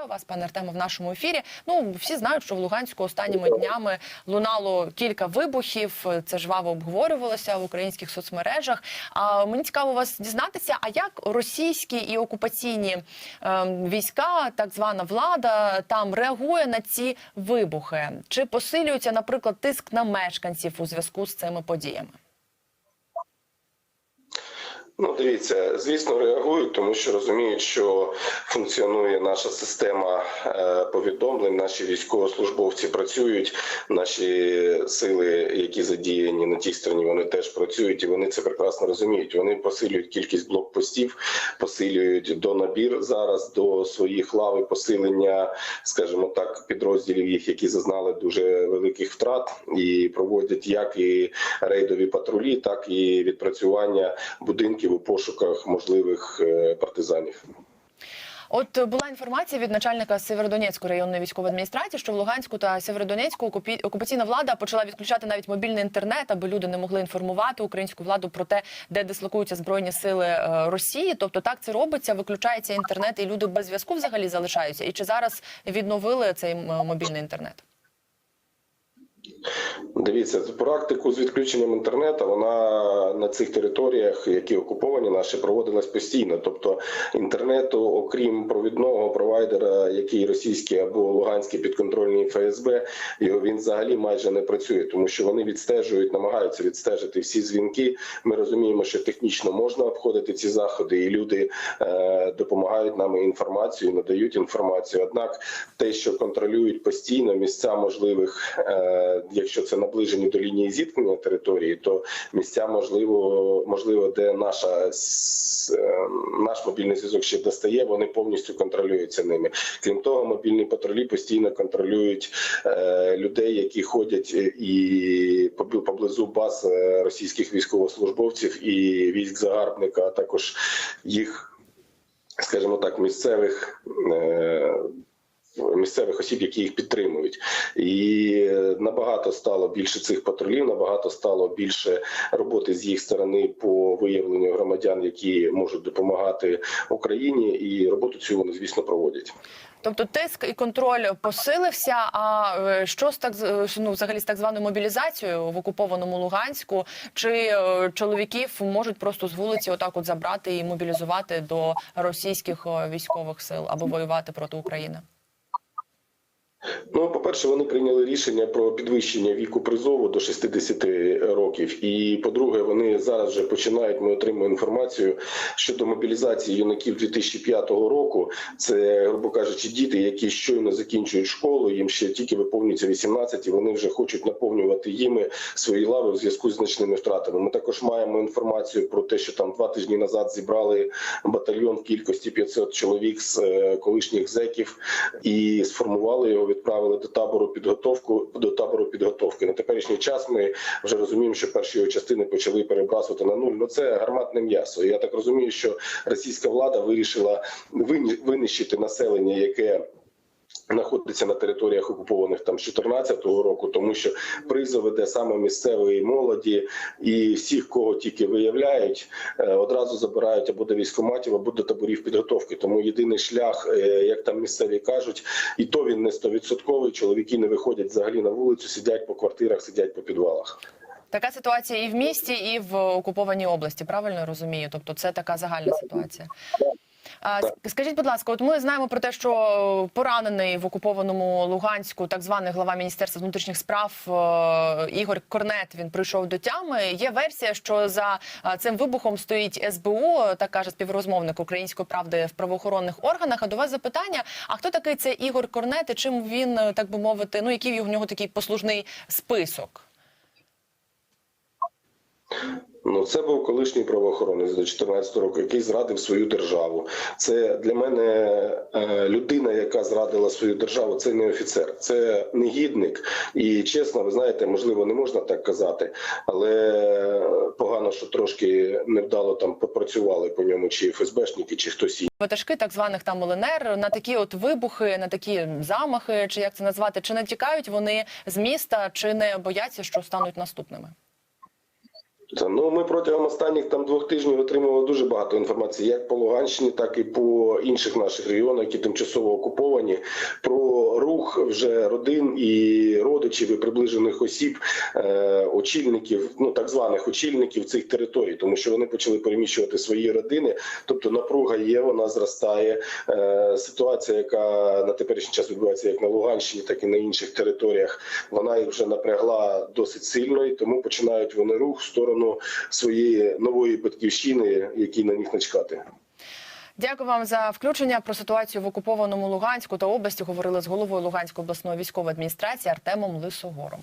Вітаю вас, пане Артеме, в нашому ефірі. Ну всі знають, що в Луганську останніми днями лунало кілька вибухів. Це жваво обговорювалося в українських соцмережах. А мені цікаво вас дізнатися, а як російські і окупаційні е, війська, так звана влада, там реагує на ці вибухи? Чи посилюється, наприклад, тиск на мешканців у зв'язку з цими подіями? Ну, дивіться, звісно, реагують, тому що розуміють, що функціонує наша система е, повідомлень. Наші військовослужбовці працюють, наші сили, які задіяні на тій стороні, вони теж працюють, і вони це прекрасно розуміють. Вони посилюють кількість блокпостів, посилюють до набір зараз до своїх лав і посилення, скажімо так, підрозділів їх, які зазнали дуже великих втрат, і проводять як і рейдові патрулі, так і відпрацювання будинків у пошуках можливих е, партизанів. От була інформація від начальника Сєвєродонецької районної військової адміністрації, що в Луганську та Сєвєродонецьку окупі- окупаційна влада почала відключати навіть мобільний інтернет, аби люди не могли інформувати українську владу про те, де дислокуються збройні сили е, Росії. Тобто так це робиться, виключається інтернет, і люди без зв'язку взагалі залишаються. І чи зараз відновили цей мобільний інтернет? Дивіться, практику з відключенням інтернету вона на цих територіях, які окуповані наші, проводилась постійно. Тобто інтернету, окрім провідного провайдера, який російський або луганський підконтрольний ФСБ, його він взагалі майже не працює, тому що вони відстежують, намагаються відстежити всі дзвінки. Ми розуміємо, що технічно можна обходити ці заходи, і люди е, допомагають нам інформацію, надають інформацію. Однак, те, що контролюють постійно місця можливих, е, якщо це наближені до лінії зіткнення території, то місця можливо, можливо, де наша е, наш мобільний зв'язок ще достає, вони повністю контролюються ними. Крім того, мобільні патрулі постійно контролюють е, людей, які ходять і поблизу баз е, російських військовослужбовців і військ загарбника, а також їх, скажімо так, місцевих. Е, Місцевих осіб, які їх підтримують, і е, набагато стало більше цих патрулів, набагато стало більше роботи з їх сторони по виявленню громадян, які можуть допомагати Україні, і роботу цю вони звісно проводять. Тобто тиск і контроль посилився. А е, що з так ну, взагалі з так званою мобілізацією в окупованому Луганську? Чи е, чоловіків можуть просто з вулиці отак от забрати і мобілізувати до російських військових сил або воювати проти України? Ну, по-перше, вони прийняли рішення про підвищення віку призову до 60 років. І по-друге, вони зараз вже починають. Ми отримуємо інформацію щодо мобілізації юнаків 2005 року. Це, грубо кажучи, діти, які щойно закінчують школу. Їм ще тільки виповнюється 18, і вони вже хочуть наповнювати їми свої лави у зв'язку з значними втратами. Ми також маємо інформацію про те, що там два тижні назад зібрали батальйон в кількості 500 чоловік з е, колишніх зеків і сформували його, відправили до табору підготовку до табору підготовки. На теперішній час ми вже розуміємо, що перші його частини почали перебрасувати на нуль. Ну це гарматне м'ясо. Я так розумію, що російська влада вирішила винищити населення, яке знаходиться на територіях окупованих там з 2014 року, тому що призов іде саме місцевої молоді і всіх, кого тільки виявляють, е, одразу забирають або до військкоматів, або до таборів підготовки. Тому єдиний шлях, е, як там місцеві кажуть, і то він не стовідсотковий. Чоловіки не виходять взагалі на вулицю, сидять по квартирах, сидять по підвалах. Така ситуація і в місті, і в окупованій області. Правильно розумію? Тобто, це така загальна ситуація. С- скажіть, будь ласка, от ми знаємо про те, що поранений в окупованому Луганську так званий глава міністерства внутрішніх справ е, Ігор Корнет він прийшов до тями. Є версія, що за е, цим вибухом стоїть СБУ, так каже співрозмовник української правди в правоохоронних органах. А до вас запитання: а хто такий це Ігор Корнет і чим він е, так би мовити? Ну який в нього такий послужний список? Ну, це був колишній правоохоронець до 14 року, який зрадив свою державу. Це для мене е, людина, яка зрадила свою державу. Це не офіцер, це негідник. І чесно, ви знаєте, можливо, не можна так казати, але погано, що трошки невдало там попрацювали по ньому, чи ФСБшники, чи хтось інший. ватажки так званих там ЛНР на такі от вибухи, на такі замахи, чи як це назвати, чи не тікають вони з міста, чи не бояться, що стануть наступними? Ну, ми протягом останніх там двох тижнів отримали дуже багато інформації, як по Луганщині, так і по інших наших регіонах, які тимчасово окуповані, про рух вже родин і родичів і приближених осіб, е, очільників, ну так званих очільників цих територій, тому що вони почали переміщувати свої родини. Тобто напруга є, вона зростає. Е, ситуація, яка на теперішній час відбувається як на Луганщині, так і на інших територіях, вона їх вже напрягла досить сильно, і тому починають вони рух в сторону своєї нової батьківщини, які на них начкати. Дякую вам за включення. Про ситуацію в окупованому Луганську та області говорили з головою Луганської обласної військової адміністрації Артемом Лисогором.